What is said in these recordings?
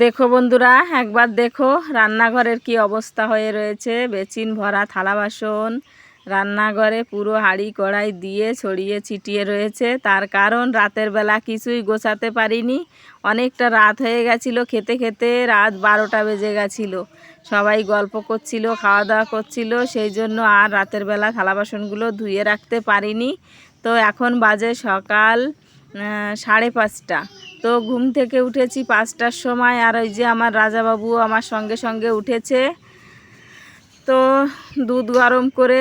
দেখো বন্ধুরা, একবার দেখো রান্নাঘরের কি অবস্থা হয়ে রয়েছে। বেচিন ভরা থালা বাসন, রান্নাঘরে পুরো হাঁড়ি কড়াই দিয়ে ছড়িয়ে ছিটিয়ে রয়েছে। তার কারণ রাতের বেলা কিছুই গোছাতে পারিনি। অনেকটা রাত হয়ে গেছিল, খেতে খেতে রাত বারোটা বেজে গেছিল। সবাই গল্প করছিল, খাওয়া দাওয়া করছিল, সেই জন্য আর রাতের বেলা থালা বাসনগুলো ধুয়ে রাখতে পারিনি। তো এখন বাজে সকাল সাড়ে পাঁচটা। তো ঘুম থেকে উঠেছি পাঁচটার সময় আর ওই যে আমার রাজাবাবু আমার সঙ্গে সঙ্গে উঠেছে। তো দুধ গরম করে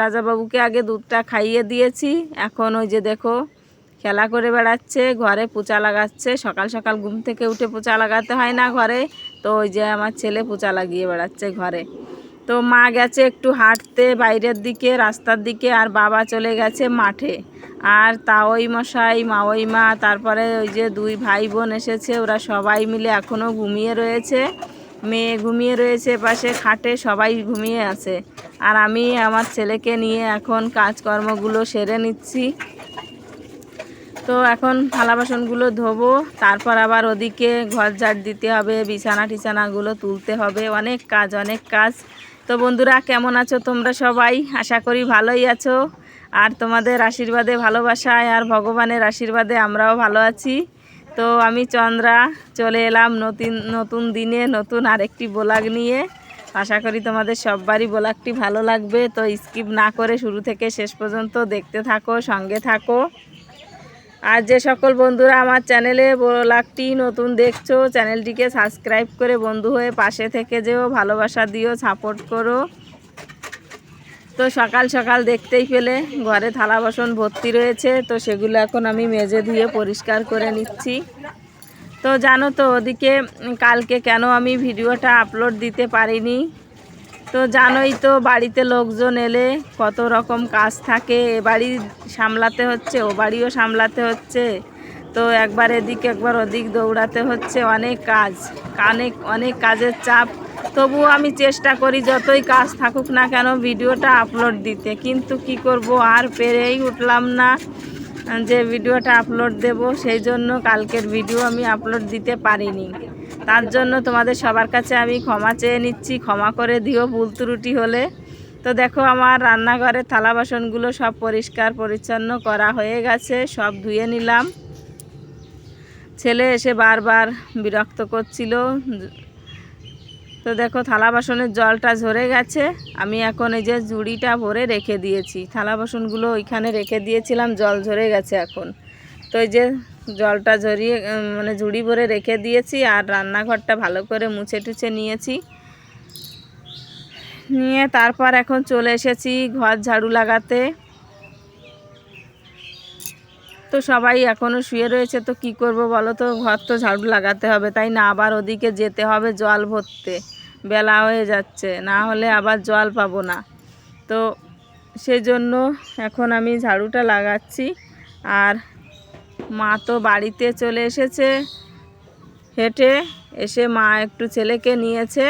রাজাবাবুকে আগে দুধটা খাইয়ে দিয়েছি। এখন ওই যে দেখো খেলা করে বেড়াচ্ছে, ঘরে পোচা লাগাচ্ছে। সকাল সকাল ঘুম থেকে উঠে পোচা লাগাতে হয় না ঘরে। তো ওই যে আমার ছেলে পোচা লাগিয়ে বেড়াচ্ছে ঘরে। তো মা গেছে একটু হাঁটতে বাইরের দিকে, রাস্তার দিকে, আর বাবা চলে গেছে মাঠে। আর তাওই মশাই, মাওই মা, তারপরে ওই যে দুই ভাই বোন এসেছে, ওরা সবাই মিলে এখনও ঘুমিয়ে রয়েছে। মেয়ে ঘুমিয়ে রয়েছে পাশে খাটে, সবাই ঘুমিয়ে আছে। আর আমি আমার ছেলেকে নিয়ে এখন কাজকর্মগুলো সেরে নিচ্ছি। তো এখন থালা বাসনগুলো ধোবো, তারপর আবার ওদিকে ঘর ঝাড় দিতে হবে বিছানা টিছানাগুলো তুলতে হবে। অনেক কাজ অনেক কাজ। তো বন্ধুরা, কেমন আছো তোমরা সবাই? আশা করি ভালোই আছো। আর তোমাদের আশীর্বাদে, ভালোবাসায় আর ভগবানের আশীর্বাদে আমরাও ভালো আছি। তো আমি চন্দ্রা, চলে এলাম নতুন নতুন দিনে, নতুন আরেকটি ব্লগ নিয়ে। আশা করি তোমাদের সববারই ব্লগটি ভালো লাগবে। তো স্কিপ না করে শুরু থেকে শেষ পর্যন্ত দেখতে থাকো, সঙ্গে থাকো। আর যে সকল বন্ধুরা আমার চ্যানেলে ব্লগটি নতুন দেখছ, চ্যানেলটিকে সাবস্ক্রাইব করে বন্ধু হয়ে পাশে থেকে যেও, ভালোবাসা দিও, সাপোর্ট করো। তো সকাল সকাল দেখতেই পেলে ঘরে থালা বাসন ভর্তি রয়েছে, তো সেগুলো এখন আমি মেজে ধুয়ে পরিষ্কার করে নিচ্ছি। তো জানো তো ওদিকে কালকে কেন আমি ভিডিওটা আপলোড দিতে পারিনি? তো জানোই তো, বাড়িতে লোকজন এলে কত রকম কাজ থাকে। এ বাড়ি সামলাতে হচ্ছে, ও বাড়িও সামলাতে হচ্ছে। তো একবার এদিক একবার ওদিক দৌড়াতে হচ্ছে, অনেক কাজ, অনেক অনেক কাজের চাপ। তবুও আমি চেষ্টা করি যতই কাজ থাকুক না কেন ভিডিওটা আপলোড দিতে। কিন্তু কি করব, আর পেরেই উঠলাম না যে ভিডিওটা আপলোড দেব, সেই জন্য কালকের ভিডিও আমি আপলোড দিতে পারিনি। তার জন্য তোমাদের সবার কাছে আমি ক্ষমা চেয়ে নিচ্ছি, ক্ষমা করে দিও ভুল ত্রুটি হলে। তো দেখো আমার রান্নাঘরের থালা বাসনগুলো সব পরিষ্কার পরিচ্ছন্ন করা হয়ে গেছে, সব ধুয়ে নিলাম। ছেলে এসে বারবার বিরক্ত করছিল। তো দেখো থালা বাসনের জলটা ঝরে গেছে, আমি এখন এই যে ঝুড়িটা ভরে রেখে দিয়েছি। থালা বাসনগুলো ওইখানে রেখে দিয়েছিলাম, জল ঝরে গেছে এখন। তো এই যে জলটা ঝরিয়ে মানে ঝুড়ি ভরে রেখে দিয়েছি আর রান্নাঘরটা ভালো করে মুছে টুছে নিয়েছি। নিয়ে তারপর এখন চলে এসেছি ঘর ঝাড়ু লাগাতে। তো সবাই এখনও শুয়ে রয়েছে, তো কি করব বলো তো? ঘর তো ঝাড়ু লাগাতে হবে, তাই না? আবার ওদিকে যেতে হবে জল ভরতে। বেলা হয়ে যাচ্ছে, না হলে আবার জল পাবো না। তো সেই জন্য এখন আমি ঝাড়ুটা লাগাচ্ছি। আর মা তো বাড়িতে চলে এসেছে। হেঁটে এসে মা একটু ছেলেকে নিয়েছে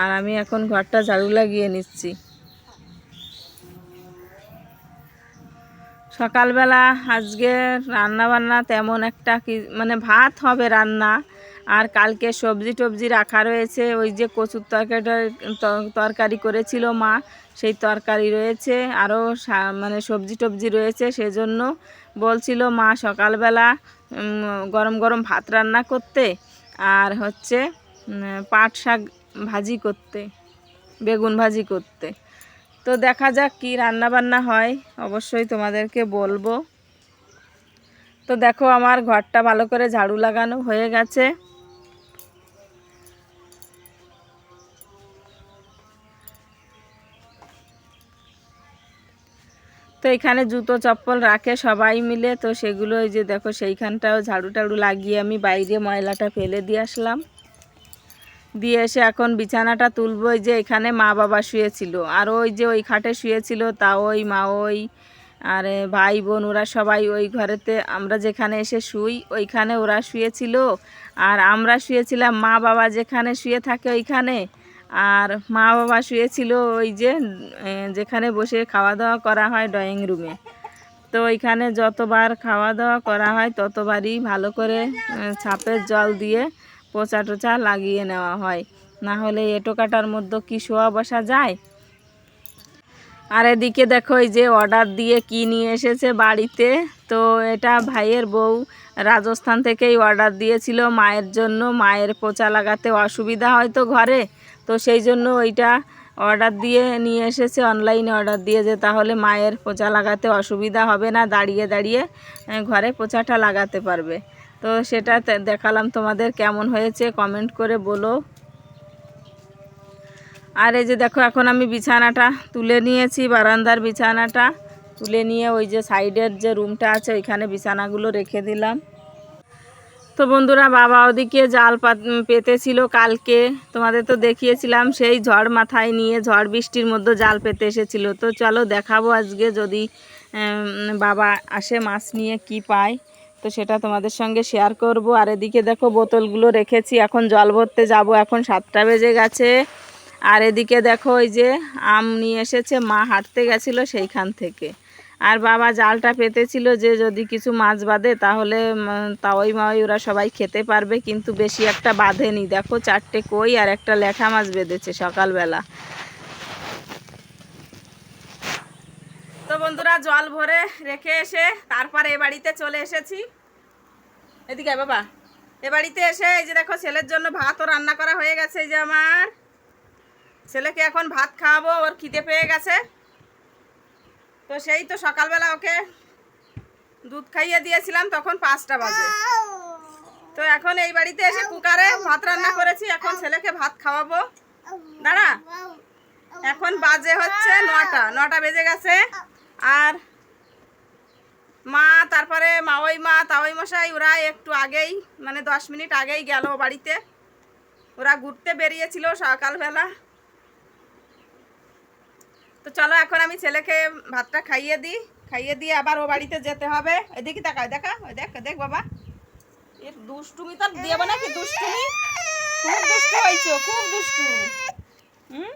আর আমি এখন ঘরটা ঝাড়ু লাগিয়ে নিচ্ছি। সকালবেলা আজকে রান্না বান্না তেমন একটা কি মানে ভাত হবে রান্না। আর কালকে সবজি টবজি রাখা রয়েছে। ওই যে কচুর তরকারিটা তরকারি করেছিল মা, সেই তরকারি রয়েছে। আরও মানে সবজি টবজি রয়েছে, সেজন্য বলছিল মা সকালবেলা গরম গরম ভাত রান্না করতে আর হচ্ছে পাট শাক ভাজি করতে, বেগুন ভাজি করতে। তো দেখা যাক কি রান্না বান্না হয়, অবশ্যই তোমাদেরকে বলব। তো দেখো আমার ঘরটা ভালো করে ঝাড়ু লাগানো হয়ে গেছে। তো এখানে জুতো, চপ্পল রাখে সবাই মিলে। তো সেগুলো ওই যে দেখো, সেইখানটাও ঝাড়ু টাড়ু লাগিয়ে আমি বাইরে ময়লাটা ফেলে দিয়ে আসলাম। দিয়ে এসে এখন বিছানাটা তুলবো। ওই যে এখানে মা বাবা শুয়েছিল। আর ওই যে ওই খাটে শুয়েছিল তা ওই, মা ওই, আর ভাই বোন, ওরা সবাই ওই ঘরেতে। আমরা যেখানে এসে শুই, ওইখানে ওরা শুয়েছিল। আর আমরা শুয়েছিলাম মা বাবা যেখানে শুয়ে থাকে ওইখানে। আর মা বাবা শুয়েছিল ওই যে যেখানে বসে খাওয়া দাওয়া করা হয় ড্রয়িং রুমে। তো ওইখানে যতবার খাওয়া দাওয়া করা হয়, ততবারই ভালো করে ছাপের জল দিয়ে পোচা টোচা লাগিয়ে নেওয়া হয়। না হলে এটো কাটার মধ্যে কি শোয়া বসা যায়? আর এদিকে দেখো, এই যে অর্ডার দিয়ে কি নিয়ে এসেছে বাড়িতে? তো এটা ভাইয়ের বউ রাজস্থান থেকেই অর্ডার দিয়েছিল মায়ের জন্য। মায়ের পোচা লাগাতে অসুবিধা হয় তো ঘরে। তো সেই জন্য ওইটা অর্ডার দিয়ে নিয়ে এসেছে অনলাইনে অর্ডার দিয়ে যে তাহলে মায়ের পোচা লাগাতে অসুবিধা হবে না, দাঁড়িয়ে দাঁড়িয়ে ঘরে পোচাটা লাগাতে পারবে। তো সেটা দেখালাম তোমাদের কেমন হয়েছে কমেন্ট করে বলো। আর এই যে দেখো, এখন আমি বিছানাটা তুলে নিয়েছি, বারান্দার বিছানাটা। তুলে নিয়ে ওই যে সাইডের যে রুমটা আছে, ওইখানে বিছানাগুলো রেখে দিলাম। তো বন্ধুরা, বাবা ওদিকে জাল পেতেছিল কালকে। তোমাদের তো দেখিয়েছিলাম, সেই ঝড় মাথায় নিয়ে ঝড় বৃষ্টির মধ্যে জাল পেতে এসেছিল। তো চলো দেখাবো আজকে যদি বাবা আসে মাছ নিয়ে কি পায়। তো সেটা তোমাদের সঙ্গে শেয়ার করব। আর এদিকে দেখো বোতলগুলো রেখেছি, এখন জল ভরতে যাব। এখন সাতটা বেজে গেছে। আর এদিকে দেখো ওই যে আম নিয়ে এসেছে, মা হাঁটতে গেছিল সেইখান থেকে। আর বাবা জালটা পেতেছিল যে যদি কিছু মাছ বাঁধে তাহলে তাওই মাওই ওরা সবাই খেতে পারবে, কিন্তু বেশি একটা বাঁধেনি। দেখো চারটে কই আর একটা ল্যাঠা মাছ বেঁধেছে সকালবেলা। তো বন্ধুরা, জল ভরে রেখে এসে তারপরে এ বাড়িতে চলে এসেছি। এদিকে বাবা। এ বাড়িতে এসে এই যে দেখো, ছেলের জন্য ভাতও রান্না করা হয়ে গেছে এই যে আমার। ছেলেকে এখন ভাত খাওয়াবো, ওর খিদে পেয়ে গেছে। তো সেই তো সকালবেলা ওকে দুধ খাইয়ে দিয়েছিলাম, তখন পাঁচটা বাজে। তো এখন এই বাড়িতে এসে কুকারে ভাত রান্না করেছি, এখন ছেলেকে ভাত খাওয়াবো। দাঁড়া, এখন বাজে হচ্ছে নটা নটা বেজে গেছে। আর মা, তারপরে মাওই মা তাওই মশাই, ওরা একটু আগেই মানে দশ মিনিট আগেই গেল বাড়িতে। ওরা ঘুরতে বেরিয়েছিল সকালবেলা। তো চলো এখন আমি ছেলেকে ভাতটা খাইয়ে দিই খাইয়ে দিয়ে আবার ও বাড়িতে যেতে হবে। এদিকে তাকায় দেখা ওই দেখ দেখ বাবা। এর দুষ্টুমি তো দেবো নাকি দুষ্টুমি? খুব দুষ্টু হয়েছে খুব দুষ্টু। হুম?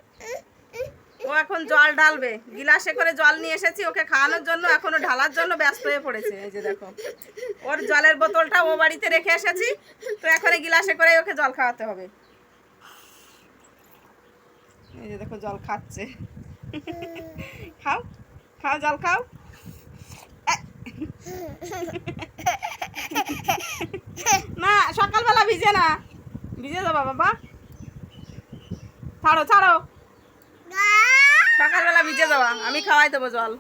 ও এখন জল ঢালবে। গিলাসে করে জল নিয়ে এসেছি ওকে খাওয়ানোর জন্য এখন ও ঢালার জন্য ব্যস্ত হয়ে পড়েছে। এই যে দেখো ওর জলের বোতলটা ও বাড়িতে রেখে এসেছি তো এখন গিলাসে করে ওকে জল খাওয়াতে হবে। এই যে দেখো জল খাচ্ছে। খাও খাও, জল খাও। না, সকালবেলা ভিজে না। ভিজে যাবা, বাবা। ছাড়ো ছাড়ো। সকালবেলা ভিজে যাওয়া আমি খাওয়াই দেবো জল।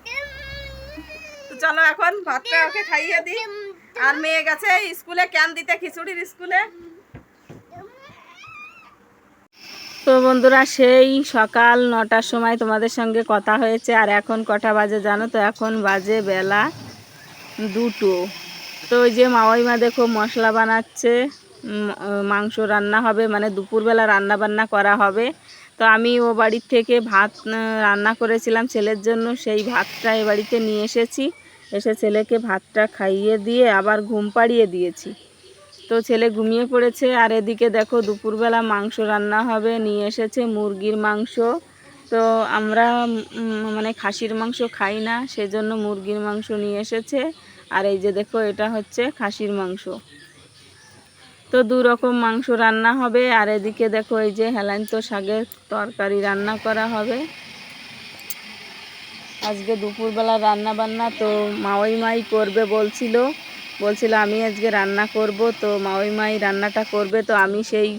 চলো এখন, ভাতটা ওকে খাইয়ে দিই। আর মেয়ে গেছে স্কুলে, ক্যান দিতে, খিচুড়ির স্কুলে। তো বন্ধুরা, সেই সকাল নটার সময় তোমাদের সঙ্গে কথা হয়েছে, আর এখন কটা বাজে জানো তো? এখন বাজে বেলা দুটো। তো ওই যে মাওয়াইমা দেখো মশলা বানাচ্ছে মাংস রান্না হবে মানে দুপুরবেলা রান্না বান্না করা হবে। তো আমি ও বাড়ির থেকে ভাত রান্না করেছিলাম ছেলের জন্য, সেই ভাতটা এ বাড়িতে নিয়ে এসেছি। এসে ছেলেকে ভাতটা খাইয়ে দিয়ে আবার ঘুম পাড়িয়ে দিয়েছি। তো ছেলে ঘুমিয়ে পড়েছে আর এদিকে দেখো দুপুরবেলা মাংস রান্না হবে, নিয়ে এসেছে মুরগির মাংস। তো আমরা মানে খাসির মাংস খাই না, সেজন্য মুরগির মাংস নিয়ে এসেছে। আর এই যে দেখো, এটা হচ্ছে খাসির মাংস। তো দু রকম মাংস রান্না হবে, আর এদিকে দেখো এই যে হেলান্ত শাকের তরকারি রান্না করা হবে। আজকে দুপুরবেলা রান্না বান্না তো মাওই মাই করবে বলছিল। বলছিল, আমি আজকে রান্না করব, তো মাওই মাই রান্নাটা করবে। তো আমি সেই,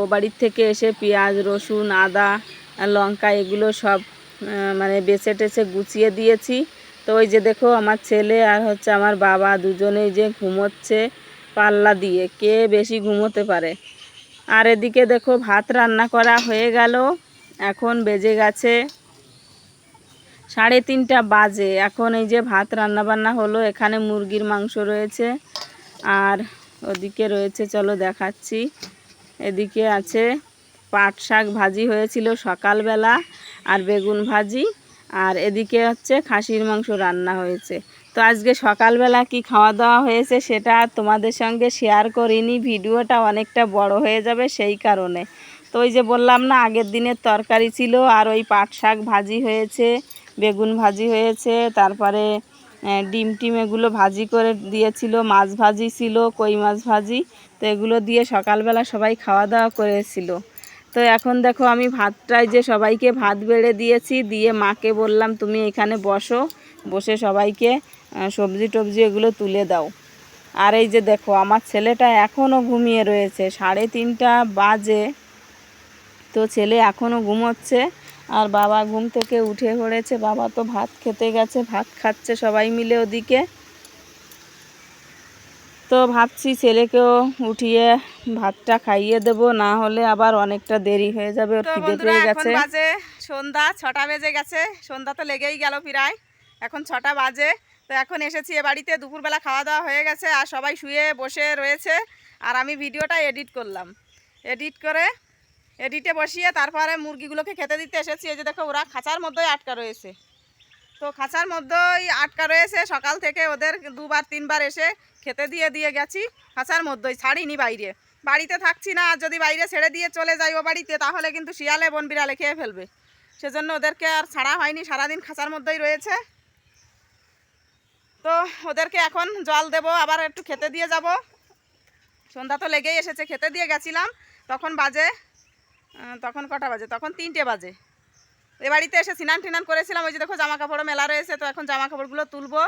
ও বাড়ির থেকে এসে পেঁয়াজ, রসুন, আদা, লঙ্কা এগুলো সব মানে বেছে টেছে গুছিয়ে দিয়েছি। তো ওই যে দেখো, আমার ছেলে আর হচ্ছে আমার বাবা দুজনেই যে ঘুমোচ্ছে পাল্লা দিয়ে, কে বেশি ঘুমোতে পারে? আর এদিকে দেখো, ভাত রান্না করা হয়ে গেল, এখন বেজে গেছে সাড়ে তিনটা বাজে। এখন এই যে ভাত রান্না বান্না হলো, এখানে মুরগির মাংস রয়েছে। আর ওদিকে রয়েছে, চলো দেখাচ্ছি। এদিকে আছে পাট শাক ভাজি হয়েছিল সকালবেলা আর বেগুন ভাজি। আর এদিকে হচ্ছে খাসির মাংস রান্না হয়েছে। তো আজকে সকালবেলা কি খাওয়া দাওয়া হয়েছে সেটা তোমাদের সঙ্গে শেয়ার করিনি। ভিডিওটা অনেকটা বড় হয়ে যাবে সেই কারণে। তো ওই যে বললাম না, আগের দিনের তরকারি ছিল আর ওই পাট শাক ভাজি হয়েছে। বেগুন ভাজি হয়েছে, তারপরে ডিম টিম এগুলো ভাজি করে দিয়েছিল, মাছ ভাজি ছিল, কই মাছ ভাজি, তো এগুলো দিয়ে সকালবেলা সবাই খাওয়া দাওয়া করেছিল। তো এখন দেখো আমি ভাতটাই যে সবাইকে ভাত বেড়ে দিয়েছি, দিয়ে মাকে বললাম, তুমি এখানে বসো, বসে সবাইকে সবজি টবজি এগুলো তুলে দাও। আর এই যে দেখো, আমার ছেলেটা এখনও ঘুমিয়ে রয়েছে, সাড়ে তিনটা বাজে, তো ছেলে এখনও ঘুমোচ্ছে। আর বাবা ঘুম থেকে উঠে পড়েছে বাবা তো ভাত খেতে গেছে ভাত খাচ্ছে সবাই মিলে ওদিকে। তো ভাবছি ছেলেকেও উঠিয়ে ভাতটা খাইয়ে দেব না হলে আবার অনেকটা দেরি হয়ে যাবে ওর খিদে পেয়ে গেছে। বাজে সন্ধ্যা ছটা বেজে গেছে সন্ধ্যা তো লেগেই গেল প্রায়। এখন ছটা বাজে তো এখন এসেছি এ বাড়িতে দুপুরবেলা খাওয়া দাওয়া হয়ে গেছে আর সবাই শুয়ে বসে রয়েছে আর আমি ভিডিওটা এডিট করলাম। এডিট করে এডিটে বসিয়ে তারপরে মুরগিগুলোকে খেতে দিতে এসেছি। এই যে দেখো, ওরা খাঁচার মধ্যেই আটকা রয়েছে। তো খাঁচার মধ্যেই আটকা রয়েছে। সকাল থেকে ওদের দুবার, তিনবার এসে খেতে দিয়ে দিয়ে গেছি। খাঁচার মধ্যেই ছাড়িনি বাইরে। বাড়িতে থাকছি না, আর যদি বাইরে ছেড়ে দিয়ে চলে যাই ও বাড়িতে, তাহলে কিন্তু শিয়ালে বন বিড়ালে খেয়ে ফেলবে। সেজন্য ওদেরকে আর ছাড়া হয়নি, সারাদিন খাঁচার মধ্যেই রয়েছে। তো ওদেরকে এখন জল দেব, আবার একটু খেতে দিয়ে যাব। সন্ধ্যা তো লেগেই এসেছে, খেতে দিয়ে গেছিলাম। তখন বাজে তখন কটা বাজে? তখন তিনটে বাজে। এ বাড়িতে এসে স্নান টিনান করেছিলাম, ওই যে দেখো জামা কাপড় মেলা রয়েছে, তো এখন জামা কাপড়গুলো তুলবো।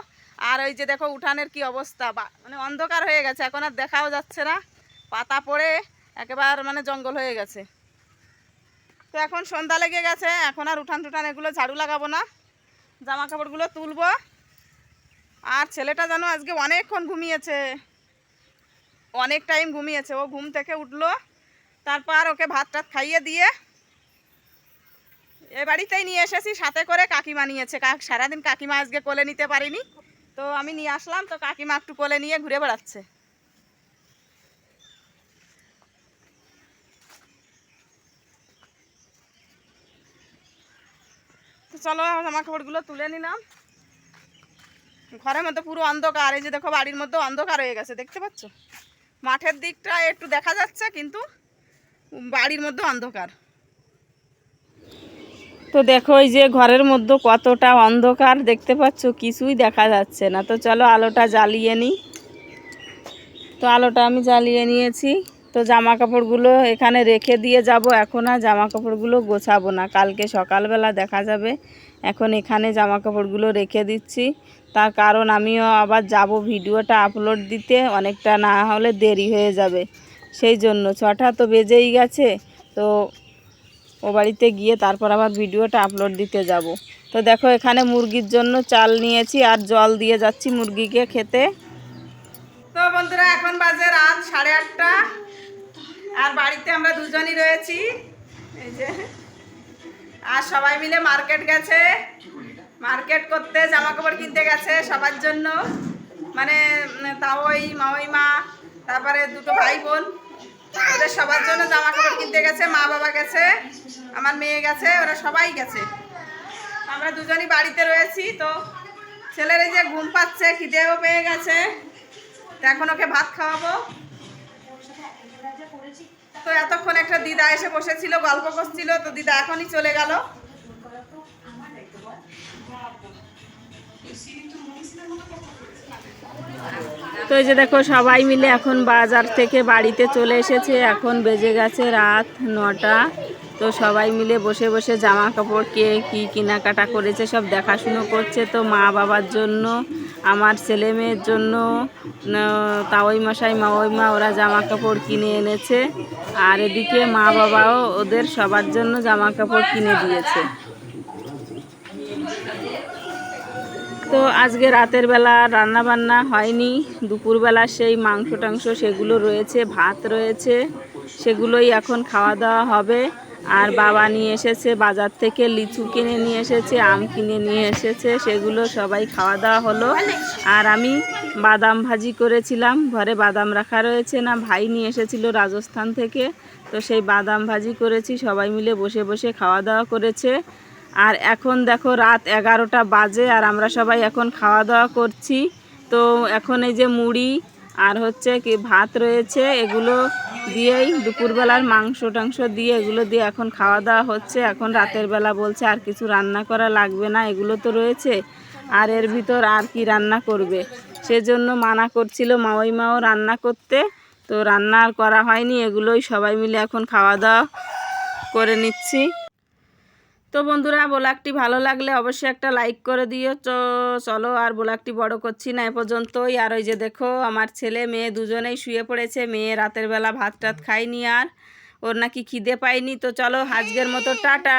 আর ওই যে দেখো উঠানের কি অবস্থা, বা মানে অন্ধকার হয়ে গেছে, এখন আর দেখাও যাচ্ছে না। পাতা পড়ে, একেবারে মানে জঙ্গল হয়ে গেছে। তো এখন সন্ধ্যা লেগে গেছে, এখন আর উঠান টুঠান এগুলো ঝাড়ু লাগাবো না। জামা কাপড়গুলো তুলবো। আর ছেলেটা যেন আজকে অনেকক্ষণ ঘুমিয়েছে। অনেক টাইম ঘুমিয়েছে, ও ঘুম থেকে উঠল। তারপর ওকে ভাত টাত খাইয়ে দিয়ে এ বাড়িতেই নিয়ে এসেছি, সাথে করে কাকিমা নিয়েছে। কাক সারাদিন কাকিমা আজকে কোলে নিতে পারিনি। তো আমি নিয়ে আসলাম, তো কাকিমা একটু কোলে নিয়ে ঘুরে বেড়াচ্ছে। চলো জামা কাপড়গুলো তুলে নিলাম। ঘরের মধ্যে পুরো অন্ধকার, এই যে দেখো বাড়ির মধ্যে অন্ধকার হয়ে গেছে, দেখতে পাচ্ছ? মাঠের দিকটা একটু দেখা যাচ্ছে, কিন্তু বাড়ির মধ্যে অন্ধকার। তো দেখো, এই যে ঘরের মধ্যে কতটা অন্ধকার দেখতে পাচ্ছ, কিছুই দেখা যাচ্ছে না। তো চলো, আলোটা জ্বালিয়ে নিই তো আলোটা আমি জ্বালিয়ে নিয়েছি। তো জামা কাপড়গুলো এখানে রেখে দিয়ে যাব। এখন আর জামা কাপড়গুলো গোছাবো না। কালকে সকালবেলা দেখা যাবে। এখন এখানে জামা কাপড়গুলো রেখে দিচ্ছি। তার কারণ আমিও আবার যাব ভিডিওটা আপলোড দিতে। অনেকটা না হলে দেরি হয়ে যাবে। সেই জন্য ছটা তো বেজেই গেছে। তো ও বাড়িতে গিয়ে তারপর আবার ভিডিওটা আপলোড দিতে যাব। তো দেখো এখানে মুরগির জন্য চাল নিয়েছি আর জল দিয়ে যাচ্ছি মুরগিকে খেতে। তো বন্ধুরা, এখন বাজে রাত সাড়ে আটটা। আর বাড়িতে আমরা দুজনই রয়েছি। এই যে। আর সবাই মিলে মার্কেট গেছে। মার্কেট করতে জামা কাপড় কিনতে গেছে সবার জন্য। মানে তাওই মাওই মা তারপরে দুটো ভাই বোন, ওদের সবার জন্য জামা কাপড় কিনতে গেছে, মা বাবা গেছে, আমার মেয়ে গেছে, ওরা সবাই গেছে। আমরা দুজনই বাড়িতে রয়েছি, তো ছেলের এই যে ঘুম পাচ্ছে, খিদেও পেয়ে গেছে, তো এখন ওকে ভাত খাওয়াবো। তো এতক্ষণ একটা দিদা এসে বসেছিল, গল্প করছিল, তো দিদা এখনই চলে গেল। তো এই যে দেখো, সবাই মিলে এখন বাজার থেকে বাড়িতে চলে এসেছে। এখন বেজে গেছে রাত নটা। তো সবাই মিলে বসে বসে জামা কাপড় কে কী কেনাকাটা করেছে সব দেখাশুনো করছে। তো মা বাবার জন্য, আমার ছেলে মেয়ের জন্য তাওই মশাই, মাওই মা, ওরা জামা কাপড় কিনে এনেছে। আর এদিকে মা বাবাও ওদের সবার জন্য জামা কাপড় কিনে দিয়েছে। তো আজকে রাতের বেলা রান্না বান্না হয়নি। দুপুরবেলা সেই মাংস টাংস সেগুলো রয়েছে, ভাত রয়েছে, সেগুলোই এখন খাওয়া দাওয়া হবে। আর বাবা নিয়ে এসেছে, বাজার থেকে লিচু কিনে নিয়ে এসেছে, আম কিনে নিয়ে এসেছে, সেগুলো সবাই খাওয়া দাওয়া হলো। আর আমি বাদাম ভাজি করেছিলাম, ঘরে বাদাম রাখা রয়েছে না, ভাই নিয়ে এসেছিল রাজস্থান থেকে। তো সেই বাদাম ভাজি করেছি, সবাই মিলে বসে বসে খাওয়া দাওয়া করেছে। আর এখন দেখো রাত এগারোটা বাজে আর আমরা সবাই এখন খাওয়া দাওয়া করছি। তো এখন এই যে মুড়ি আর হচ্ছে কি ভাত রয়েছে, এগুলো দিয়েই দুপুরবেলার মাংস টাংস দিয়ে এগুলো দিয়ে এখন খাওয়া দাওয়া হচ্ছে। এখন রাতের বেলা বলছে আর কিছু রান্না করা লাগবে না, এগুলো তো রয়েছে। আর এর ভিতর আর কি রান্না করবে? সেজন্য মানা করছিল মাওই মাও রান্না করতে। তো রান্না আর করা হয়নি, এগুলোই সবাই মিলে এখন খাওয়া দাওয়া করে নিচ্ছি। তো বন্ধুরা ব্লগটি ভালো লাগলে অবশ্যই একটা লাইক করে দিও। তো চলো আর ব্লগটি বড় করছি না এ পর্যন্তই। আর ওই যে দেখো, আমার ছেলে মেয়ে দুজনেই শুয়ে পড়েছে। মেয়ে রাতের বেলা ভাত টাত খায়নি আর। ওর নাকি খিদে পায়নি। তো চলো হাজগের মতো টাটা।